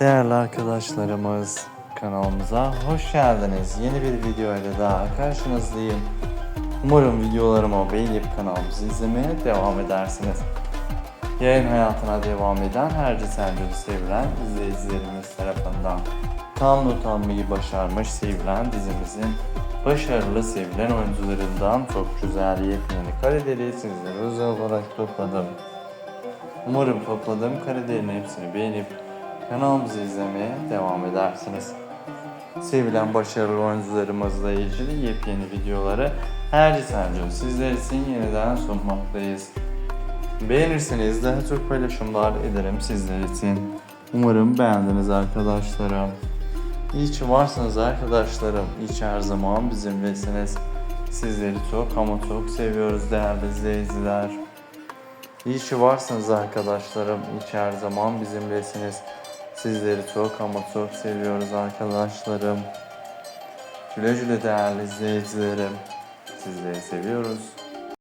Değerli arkadaşlarımız kanalımıza hoş geldiniz. Yeni bir video ile daha karşınızdayım. Umarım videolarımı beğenip kanalımızı izlemeye devam edersiniz. Yayın hayatına devam eden her Ciselgül sevilen izleyicilerimiz tarafından tam not almayı başarmış sevilen dizimizin başarılı sevilen oyuncularından çok güzel yepyeni kareleri sizlere özel olarak topladım. Umarım topladığım karelerin hepsini beğenip kanalımızı izlemeye devam edersiniz. Sevilen başarılı oyuncularımızla ilgili yepyeni videoları her gün sizler için yeniden sunmaktayız. Beğenirseniz daha çok paylaşımlar ederim sizler için. Umarım beğendiniz arkadaşlarım. İyi ki varsınız arkadaşlarım. İyi ki her zaman bizimlesiniz. Sizleri çok ama çok seviyoruz değerli izleyiciler. İyi ki varsınız arkadaşlarım. İyi ki her zaman bizimlesiniz. Sizleri çok ama çok seviyoruz arkadaşlarım. Güle güle değerli izleyicilerim. Sizleri seviyoruz.